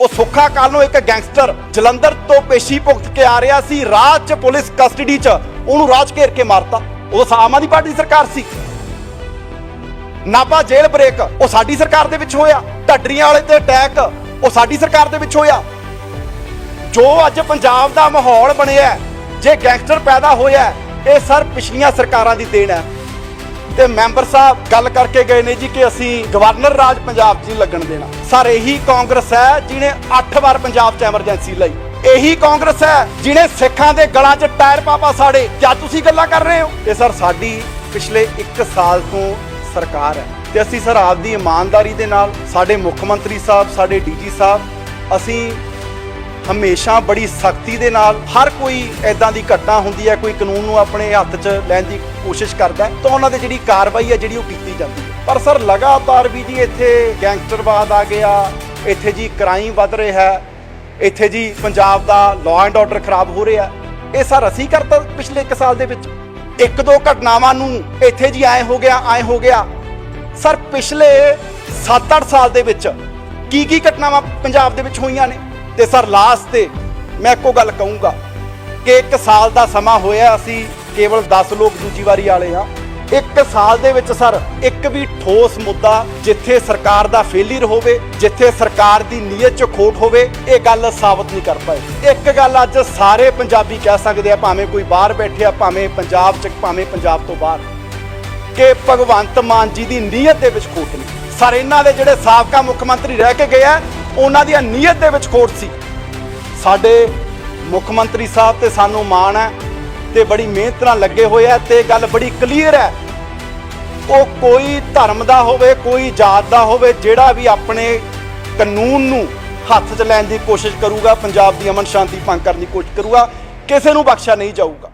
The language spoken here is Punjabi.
ਉਹ ਸੁੱਖਾ ਕਾਲ ਨੂੰ ਇੱਕ ਗੈਂਗਸਟਰ ਜਲੰਧਰ ਤੋਂ ਪੇਸ਼ੀ ਭੁਗਤ ਕੇ ਆ ਰਿਹਾ ਸੀ, ਰਾਜ ਚ ਪੁਲਿਸ ਕਸਟਡੀ ਚ। ਉਹਨੂੰ ਰਾਜ ਘੇਰ ਕੇ ਮਾਰਤਾ। ਉਹ ਆਮ ਆਦਮੀ ਪਾਰਟੀ ਦੀ ਸਰਕਾਰ ਸੀ। ਨਾਭਾ ਜੇਲ੍ਹ ਬ੍ਰੇਕ। ਉਹ ਸਾਡੀ ਸਰਕਾਰ ਦੇ ਵਿੱਚ ਹੋਇਆ। ਢੱਡਰੀਆਂ ਵਾਲੇ ਤੇ ਅਟੈਕ। ਉਹ ਸਾਡੀ ਸਰਕਾਰ ਦੇ ਵਿੱਚ ਹੋਇਆ। ਜੋ ਅੱਜ ਪੰਜਾਬ ਦਾ ਮਾਹੌਲ ਬਣਿਆ ਜੇ ਗੈਂਗਸਟਰ ਪੈਦਾ ਹੋਇਆ ਇਹ ਸਰ ਪਿਛਲੀਆਂ ਸਰਕਾਰਾਂ ਦੀ ਦੇਣ ਹੈ। ਤੇ ਮੈਂਬਰ ਸਾਹਿਬ ਗੱਲ ਕਰਕੇ ਗਏ ਨੇ ਜੀ ਕਿ ਅਸੀਂ ਗਵਰਨਰ ਰਾਜ ਪੰਜਾਬ 'ਚ ਲੱਗਣ ਦੇਣਾ। ਸਰ, ਇਹੀ ਕਾਂਗਰਸ ਹੈ ਜਿਹਨੇ 8 ਵਾਰ ਪੰਜਾਬ 'ਚ ਐਮਰਜੈਂਸੀ ਲਈ। ਇਹੀ ਕਾਂਗਰਸ ਹੈ ਜਿਹਨੇ ਸਿੱਖਾਂ ਦੇ ਗਲਾਂ 'ਚ ਟਾਇਰ ਪਾਪਾ ਸਾੜੇ। ਕਿਆ ਤੁਸੀਂ ਗੱਲਾਂ ਕਰ ਰਹੇ ਹੋ? ਇਹ ਸਰ ਸਾਡੀ ਪਿਛਲੇ 1 ਸਾਲ ਤੋਂ ਸਰਕਾਰ ਹੈ। ਤੇ ਅਸੀਂ ਸਰ ਆਪਦੀ ਇਮਾਨਦਾਰੀ ਦੇ ਨਾਲ ਸਾਡੇ ਮੁੱਖ ਮੰਤਰੀ ਸਾਹਿਬ, ਸਾਡੇ ਡੀਜੀ ਸਾਹਿਬ, ਅਸੀਂ ਹਮੇਸ਼ਾ ਬੜੀ ਸਖਤੀ ਦੇ ਨਾਲ ਹਰ ਕੋਈ ਐਦਾਂ ਦੀ ਘਟਨਾ ਹੁੰਦੀ ਹੈ, ਕੋਈ ਕਾਨੂੰਨ ਨੂੰ ਆਪਣੇ ਹੱਥ 'ਚ ਲੈਣ ਦੀ ਕੋਸ਼ਿਸ਼ ਕਰਦਾ ਤਾਂ ਉਹਨਾਂ ਤੇ ਜਿਹੜੀ ਕਾਰਵਾਈ ਹੈ, ਜਿਹੜੀ ਉਹ ਕੀਤੀ ਜਾਂਦੀ ਹੈ। ਪਰ ਸਰ, ਲਗਾਤਾਰ ਵੀ ਜੀ ਇੱਥੇ ਗੈਂਗਸਟਰਵਾਦ ਆ ਗਿਆ, ਇੱਥੇ ਜੀ ਕ੍ਰਾਈਮ ਵੱਧ ਰਿਹਾ ਹੈ, ਇੱਥੇ ਜੀ ਪੰਜਾਬ ਦਾ ਲਾਅ ਐਂਡ ਆਰਡਰ ਖਰਾਬ ਹੋ ਰਿਹਾ ਇਹ ਸਰ ਅਸੀਂ ਕਰਤਾ ਪਿਛਲੇ 1 ਸਾਲ ਦੇ ਵਿੱਚ। ਇੱਕ ਦੋ ਘਟਨਾਵਾਂ ਨੂੰ ਇੱਥੇ ਜੀ ਐ ਹੋ ਗਿਆ ਐ ਹੋ ਗਿਆ। ਸਰ, ਪਿਛਲੇ 7-8 ਸਾਲ ਦੇ ਵਿੱਚ ਕੀ ਕੀ ਘਟਨਾਵਾਂ ਪੰਜਾਬ ਦੇ ਵਿੱਚ ਹੋਈਆਂ ਨੇ? ਤੇ ਸਰ ਲਾਸਟ ਤੇ ਮੈਂ ਇੱਕੋ ਗੱਲ ਕਹੂੰਗਾ ਕਿ 1 ਸਾਲ ਦਾ ਸਮਾਂ ਹੋਇਆ, ਅਸੀਂ ਕੇਵਲ 10 ਲੋਕ ਦੂਜੀ ਵਾਰੀ ਵਾਲੇ ਹਾਂ। ਇੱਕ ਸਾਲ ਦੇ ਵਿੱਚ ਸਰ, ਇੱਕ ਵੀ ਠੋਸ ਮੁੱਦਾ ਜਿੱਥੇ ਸਰਕਾਰ ਦਾ ਫੇਲਿਅਰ ਹੋਵੇ, ਜਿੱਥੇ ਸਰਕਾਰ ਦੀ ਨੀਅਤ 'ਚ ਖੋਟ ਹੋਵੇ, ਇਹ ਗੱਲ ਸਾਬਤ ਨਹੀਂ ਕਰ ਪਾਏ। ਇੱਕ ਗੱਲ ਅੱਜ ਸਾਰੇ ਪੰਜਾਬੀ ਕਹਿ ਸਕਦੇ ਆ, ਭਾਵੇਂ ਕੋਈ ਬਾਹਰ ਬੈਠੇ ਆ, ਭਾਵੇਂ ਪੰਜਾਬ 'ਚ, ਭਾਵੇਂ ਪੰਜਾਬ ਤੋਂ ਬਾਹਰ, ਕਿ ਭਗਵੰਤ ਮਾਨ ਜੀ ਦੀ ਨੀਅਤ ਦੇ ਵਿੱਚ ਖੋਟ ਨਹੀਂ ਸਰ, ਇਹਨਾਂ ਦੇ ਜਿਹੜੇ ਸਾਬਕਾ ਮੁੱਖ ਮੰਤਰੀ ਰਹਿ ਕੇ ਗਏ ਆ ਉਹਨਾਂ ਦੀਆਂ ਨੀਅਤ ਦੇ ਵਿੱਚ ਖੋਟ ਸੀ। ਸਾਡੇ ਮੁੱਖ ਮੰਤਰੀ ਸਾਹਿਬ ਤੇ ਸਾਨੂੰ ਮਾਣ ਹੈ ਤੇ ਬੜੀ ਮਿਹਨਤ ਨਾਲ ਲੱਗੇ ਹੋਏ ਆ ਤੇ ਗੱਲ ਬੜੀ ਕਲੀਅਰ ਹੈ। ਉਹ ਕੋਈ ਧਰਮ ਦਾ ਹੋਵੇ, ਕੋਈ ਜਾਤ ਦਾ ਹੋਵੇ, ਜਿਹੜਾ ਵੀ ਆਪਣੇ ਕਾਨੂੰਨ ਨੂੰ ਹੱਥ 'ਚ ਲੈਣ ਦੀ ਕੋਸ਼ਿਸ਼ ਕਰੂਗਾ, ਪੰਜਾਬ ਦੀ ਅਮਨ ਸ਼ਾਂਤੀ ਭੰਗ ਕਰਨ ਦੀ ਕੋਸ਼ਿਸ਼ ਕਰੂਗਾ, ਕਿਸੇ ਨੂੰ ਬਖਸ਼ਿਆ ਨਹੀਂ ਜਾਊਗਾ।